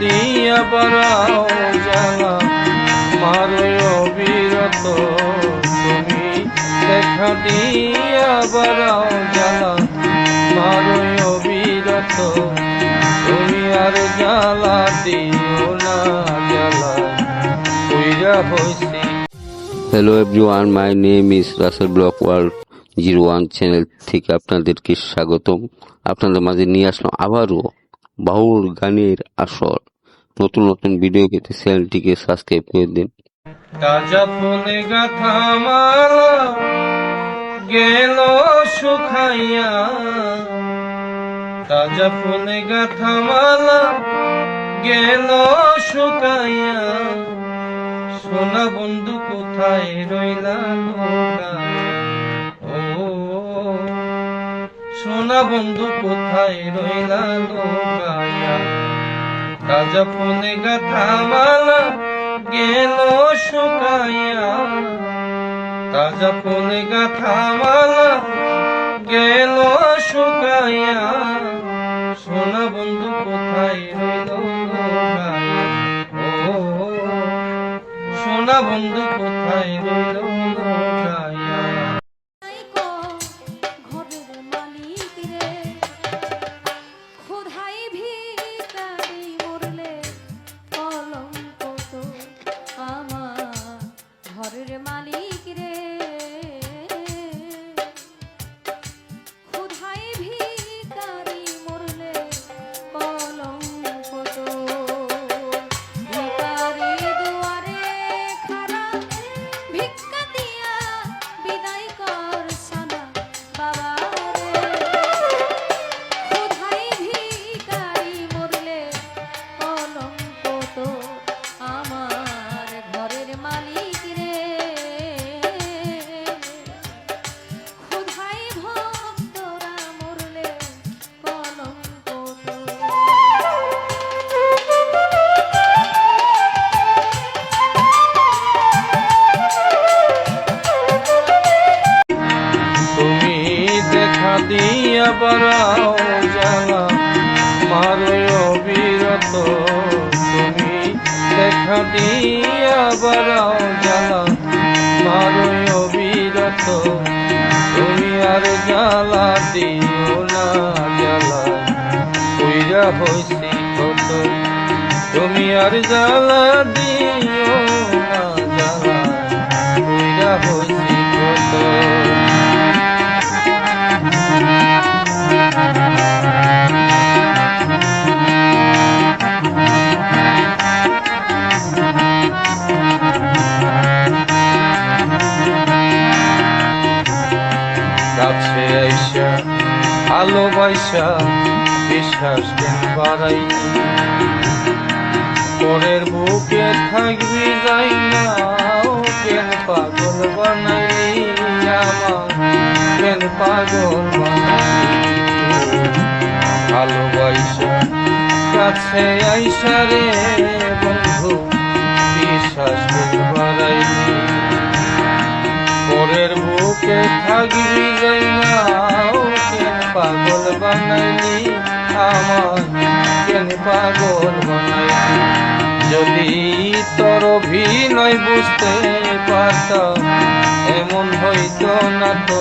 দিয়া বাড়াও জ্বালা মারো তুমি দেখা দিয়া মারো তুমি আর জ্বালা দিও না, জ্বালা কইরা hello everyone my name is Rasel block world zero one channel থেকে আপনাদেরকে স্বাগতম। আপনাদের মাঝে নিয়ে আসলাম আবারও বাউল গানের আসর। নতুন নতুন ভিডিও পেতে চ্যানেলটিকে সাবস্ক্রাইব করে দিন। তাজা ফুলে গাথা মালা গেল শুকাইয়া। তাজা ফুলে গাথা মালা গেল সোনা বন্ধু কোথায় রইলা সোনা বন্ধু কোথায় রইলা লোকায়া তাজা ফুলে গাথা মালা গেল শুকাইয়া। তাজা ফুলে গাথা মালা গেল শুকাইয়া। সোনা বন্ধু কোথায় রইল সোনা বন্ধু কোথায় রইল লোকায়া? অবিরত তুমি দেখা দিয়া বাড়াও জ্বালা মারো অবিরত, তুমি আর জ্বালা দিও না, জ্বালা। কইরা হইছি কত, তুমি আর জ্বালা দিও না, জ্বালা। কইরা হইছি ভালোবাসা বিশ্বাস কেন বাড়াইনি পরের বুকে থাকবি যাই না কেন পাগল বানাইলি আমার। কেন পাগল বানাইলি ভালোবাসা কাছে আইসা রে বন্ধু বিশ্বাস কেন বাড়াইলি পরের বুকে থাকবি যাই না বানাইলি আমার কেন পাগল বানাইলি। যদি তোর অভিনয় বুঝতে পারতাম, এমন হইতো না তো।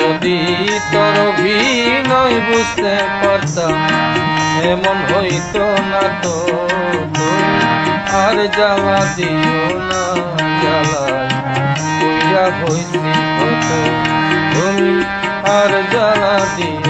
যদি তোর অভিনয় বুঝতে পারতাম, এমন হইতো না তো। আর জ্বালা দিও না, জ্বালা। কইরা হইছি কত তুমি আর জ্বালা দিও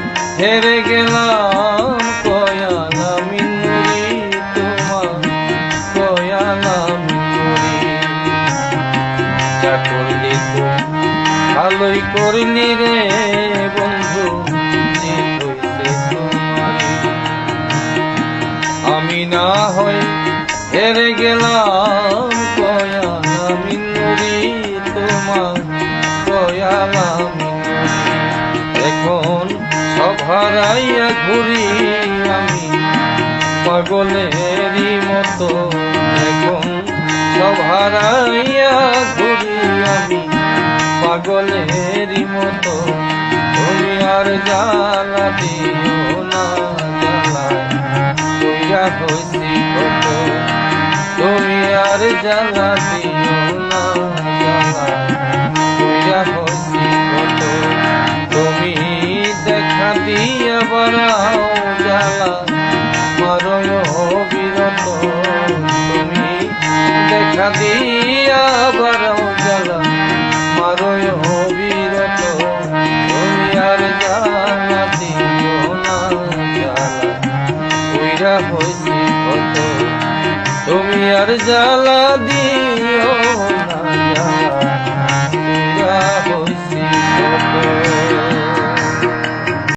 হেরে গেলাম কয়ালা মিনুরি তোমার কয়ালা মিনুরি যা করলি ভালোই করলি রে বন্ধু আমি না হয় হেরে গেলাম হারাইয়া ঘুরি আমি পাগলেরই মতো এখন সব হারাইয়া ঘুরি আমি পাগলেরই মতো। তুমি আর জ্বালা দিও না, জ্বালা। হইছি কত। তুমি আর জ্বালা দিও দিয়া বাড়াও জ্বালা, মারয় বিরত তুমি আর জ্বালা দিও না জ্বালা। কইরা হইছি তুমি আর জ্বালা দিও